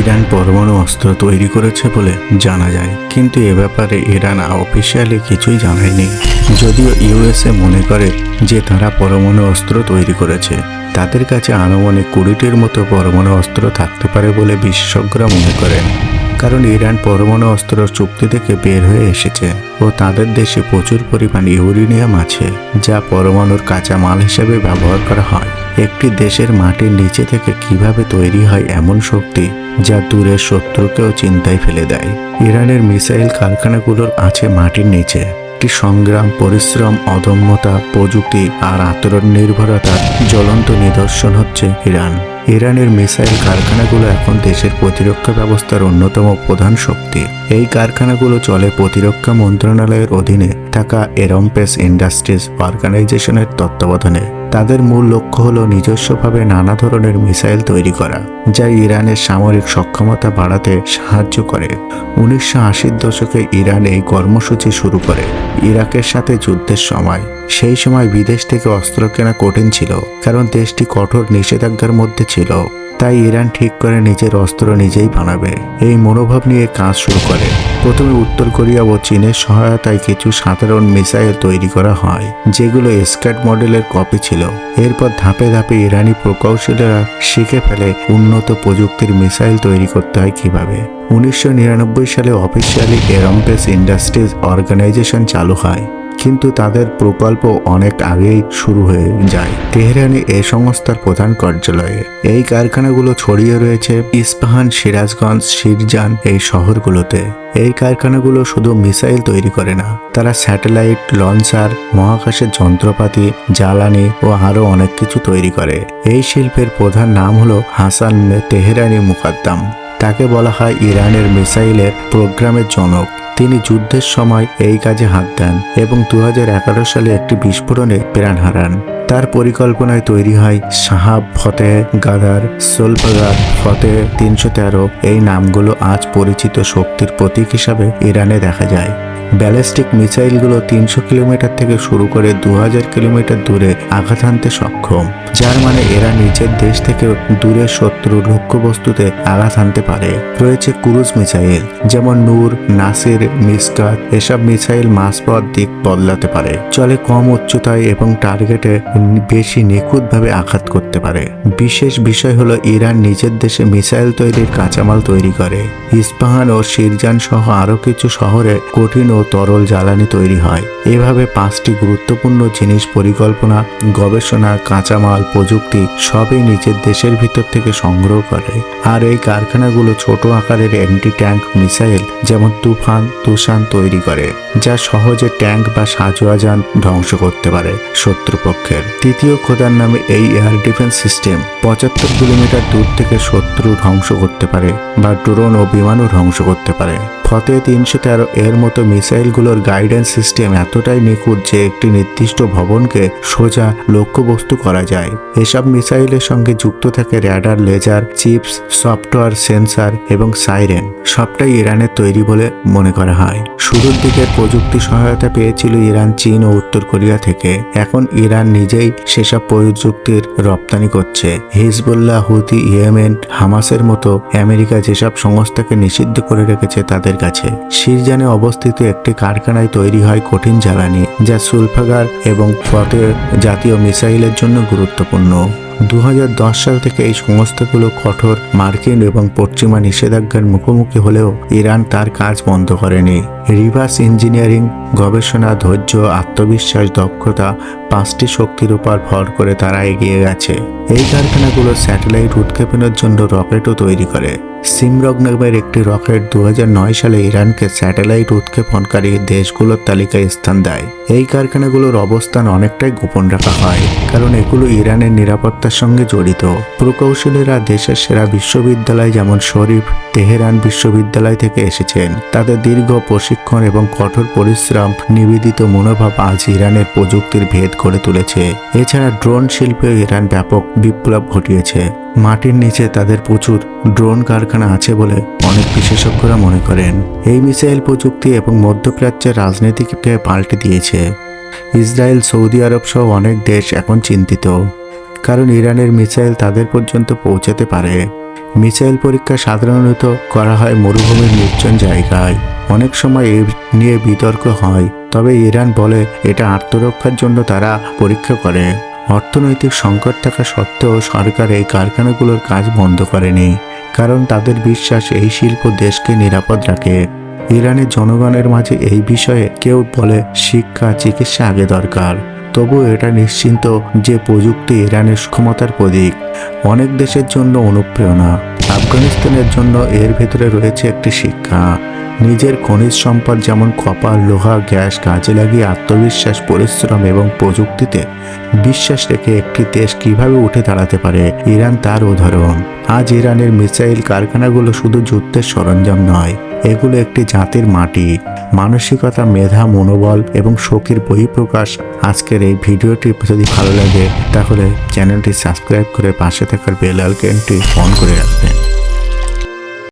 Iran পরমাণু অস্ত্র তৈরি করেছে বলে জানা যায়। কিন্তু এ ব্যাপারে ইরান অফিসিয়ালি কিছুই জানায়নি। যদিও ইউএসএ মনে করে যে তারা পরমাণু অস্ত্র তৈরি করেছে, তাদের কাছে আনুমানিক কুড়িটির মতো পরমাণু অস্ত্র থাকতে পারে বলে বিশেষজ্ঞরা মনে করেন। কারণ ইরান পরমাণু অস্ত্র চুক্তি থেকে বের হয়ে এসেছে ও তাদের দেশে প্রচুর পরিমাণ ইউরেনিয়াম আছে, যা পরমাণুর কাঁচা মাল হিসেবে ব্যবহার করা হয়। একটি দেশের মাটির নিচে থেকে কীভাবে তৈরি হয় এমন শক্তি যা দূরের শত্রুকেও চিন্তায় ফেলে দেয়। ইরানের মিসাইল কারখানাগুলোর আছে মাটির নিচে। একটি সংগ্রাম, পরিশ্রম, অদম্যতা, প্রযুক্তি আর আচরণ নির্ভরতার জ্বলন্ত নিদর্শন হচ্ছে ইরান। ইরানের মিসাইল কারখানাগুলো এখন দেশের প্রতিরক্ষা ব্যবস্থার অন্যতম প্রধান শক্তি। এই কারখানাগুলো চলে প্রতিরক্ষা মন্ত্রণালয়ের অধীনে থাকা এরমপেস ইন্ডাস্ট্রিজ অর্গানাইজেশনের তত্ত্বাবধানে। তাদের মূল লক্ষ্য হলো নিজস্বভাবে নানা ধরনের মিসাইল তৈরি করা, যা ইরানের সামরিক সক্ষমতা বাড়াতে সাহায্য করে। উনিশশো আশির দশকে ইরান এই কর্মসূচি শুরু করে, ইরাকের সাথে যুদ্ধের সময়। সেই সময় বিদেশ থেকে অস্ত্র কেনা কঠিন ছিল, কারণ দেশটি কঠোর নিষেধাজ্ঞার মধ্যে ছিল। তাই ইরান ঠিক করে নিজের অস্ত্র নিজেই বানাবে। এই মনোভাব নিয়ে কাজ শুরু করে। প্রথমে উত্তর কোরিয়া ও চীনের সহায়তায় কিছু সাধারণ মিসাইল তৈরি করা হয়, যেগুলো স্ক্যাট মডেলের কপি ছিল। এরপর ধাপে ধাপে ইরানি প্রকৌশলীরা শিখে ফেলে উন্নত প্রযুক্তির মিসাইল তৈরি করতে হয় কীভাবে। উনিশশো নিরানব্বই সালে অফিসিয়ালি এরমপেস ইন্ডাস্ট্রিজ অর্গানাইজেশন চালু হয়। কিন্তু তাদের প্রকল্প অনেক আগেই শুরু হয়ে যায়। তেহরানে এ সংস্থার প্রধান কার্যালয়ে এই কারখানাগুলো ছড়িয়ে রয়েছে ইস্পাহান, সিরাজগঞ্জ শিরজান এই শহরগুলোতে। এই কারখানাগুলো শুধু মিসাইল তৈরি করে না, তারা স্যাটেলাইট, লঞ্চার, মহাকাশের যন্ত্রপাতি, জ্বালানি ও আরও অনেক কিছু তৈরি করে। এই শিল্পের প্রধান নাম হলো হাসান তেহরানি মুকাদ্দাম। তাকে বলা হয় ইরানের মিসাইলের প্রোগ্রামের জনক। তিনি যুদ্ধের সময় এই কাজে হাত দেন এবং দু হাজার এগারো সালে একটি বিস্ফোরণে প্রাণ হারান। তার পরিকল্পনায় তৈরি হয় সাহাব ফতে গাদার সোলফাগার ফতে তিনশো তেরো। এই নামগুলো আজ পরিচিত শক্তির প্রতীক হিসাবে ইরানে দেখা যায়। ব্যালিস্টিক মিসাইলগুলো তিনশো কিলোমিটার থেকে শুরু করে দু হাজার কিলোমিটার দূরে আঘাত হানতে সক্ষম। যার মানে এরা নিজের দেশ থেকে দূরের শত্রু লক্ষ্যবস্তুতে আঘাত আনতে পারে। রয়েছে ক্রুজ মিসাইল, যেমন নূর, নাসির, মিসকাত, এসব মিসাইল মাঝপথ দিক বদলাতে পারে। চলে কম উচ্চতায় এবং টার্গেটে বেশি নিখুঁতভাবে আঘাত করতে পারে। বিশেষ বিষয় হলো ইরান নিজের দেশে মিসাইল তৈরির কাঁচামাল তৈরি করে। ইস্পাহান ও শিরজান সহ আরও কিছু শহরে কঠিন ও তরল জ্বালানি তৈরি হয়। এভাবে পাঁচটি গুরুত্বপূর্ণ জিনিস পরিকল্পনা, গবেষণা, কাঁচামাল প্রযুক্তি সবই নিজের দেশের ভিতর থেকে সংগ্রহ করে। আর এই কারখানাগুলো ছোট আকারের অ্যান্টি ট্যাঙ্ক মিসাইল যেমন তুফান তুষান তৈরি করে, যা সহজে ট্যাঙ্ক বা সাজোয়া যান ধ্বংস করতে পারে শত্রুপক্ষের। তৃতীয় খোদার নামে এই এয়ার ডিফেন্স সিস্টেম পঁচাত্তর কিলোমিটার দূর থেকে শত্রু ধ্বংস করতে পারে বা ড্রোন ও বিমানও ধ্বংস করতে পারে। ফতে তিনশো তেরো এর মতো মিসাইলগুলোর গাইডেন্স সিস্টেম এতটাই নিখুঁত যে একটি নির্দিষ্ট ভবনকে সোজা লক্ষ্যবস্তু করা যায়। এসব মিসাইলের সঙ্গে যুক্ত থাকে radar laser chips software sensor এবং সাইরেন সবটাই ইরানের তৈরি বলে মনে করা হয়। শুরুর দিকের প্রযুক্তি সহায়তা পেয়েছিল ইরান, চীন ও উত্তর কোরিয়া থেকে। এখন ইরান নিজেই সেসব প্রযুক্তির রপ্তানি করছে। হিজবুল্লাহ হুতি ইয়েমেন, হামাসের মতো আমেরিকা যেসব সংস্থাকে নিষিদ্ধ করে রেখেছে তাদের কাছে। শিরজানে অবস্থিত একটি কারখানায় তৈরি হয় কঠিন জ্বালানি, যা সুলফাগার এবং ফতে জাতীয় মিসাইলের জন্য গুরুত্বপূর্ণ। দু হাজার দশ সাল থেকে এই সংস্থাগুলো কঠোর মার্কিন এবং পশ্চিমা নিষেধাজ্ঞার মুখোমুখি হলেও ইরান তার কাজ বন্ধ করেনি। রিভার্স ইঞ্জিনিয়ারিং, গবেষণা, ধৈর্য, আত্মবিশ্বাস, দক্ষতা পাঁচটি শক্তির উপর ভর করে তারা এগিয়ে গেছে। এই কারখানাগুলো স্যাটেলাইট উৎক্ষেপণের জন্য রকেটও তৈরি করে। সিমরগ নামের একটি রকেট দু হাজার নয় সালে ইরানকে স্যাটেলাইট উৎক্ষেপণকারী দেশগুলোর তালিকায় স্থান দেয়। এই কারখানাগুলোর অবস্থান অনেকটাই গোপন রাখা হয়। কারণ এগুলো ইরানের নিরাপত্তার সঙ্গে জড়িত। প্রকৌশলীরা দেশের সেরা বিশ্ববিদ্যালয় যেমন শরীফ, তেহরান বিশ্ববিদ্যালয় থেকে এসেছেন। তাদের দীর্ঘ প্রশিক্ষণ এবং কঠোর পরিশ্রম নিবেদিত মনোভাব আজ ইরানের প্রযুক্তির ভেদ করে তুলেছে। এছাড়া ড্রোন শিল্পেও ইরান ব্যাপক বিপ্লব ঘটিয়েছে। মাটির নিচে তাদের প্রচুর ড্রোন কারখানা আছে বলে অনেক বিশেষজ্ঞরা মনে করেন। এই মিসাইল প্রযুক্তি এবং মধ্যপ্রাচ্যের রাজনীতিকে পাল্টে দিয়েছে। ইসরায়েল, সৌদি আরব সহ অনেক দেশ এখন চিন্তিত, কারণ ইরানের মিসাইল তাদের পর্যন্ত পৌঁছাতে পারে। মিসাইল পরীক্ষা সাধারণত করা হয় মরুভূমির নির্জন জায়গায়। অনেক সময় এ নিয়ে বিতর্ক হয়, তবে ইরান বলে এটা আত্মরক্ষার জন্য তারা পরীক্ষা করে। অর্থনৈতিক সংকট থাকা সত্ত্বেও সরকার এই কারখানাগুলোর কাজ বন্ধ করেনি, কারণ তাদের বিশ্বাস এই শিল্প দেশকে নিরাপদ রাখে। ইরানের জনগণের মাঝে এই বিষয়ে কেউ বলে শিক্ষা, চিকিৎসা আগে দরকার। তবু এটা নিশ্চিন্ত যে প্রযুক্তি ইরানের ক্ষমতার প্রতীক। অনেক দেশের জন্য অনুপ্রেরণা। আফগানিস্তানের জন্য এর ভেতরে রয়েছে একটি শিক্ষা। নিজের খনিজ সম্পদ যেমন কপার লোহা, গ্যাস, কাজে লাগিয়ে আত্মবিশ্বাস, পরিশ্রম এবং প্রযুক্তিতে বিশ্বাস রেখে একটি দেশ কীভাবে উঠে দাঁড়াতে পারে? ইরান তার উদাহরণ। আজ ইরানের মিসাইল কারখানাগুলো শুধু যুদ্ধের সরঞ্জাম নয়, এগুলো একটি জাতির মাটি। মানসিকতা, মেধা, মনোবল এবং শোকের বহিঃপ্রকাশ। আজকের এই ভিডিওটি যদি ভালো লাগে, তাহলে চ্যানেলটি সাবস্ক্রাইব করে পাশে থাকার বেল আইকনটি অন করে রাখবেন।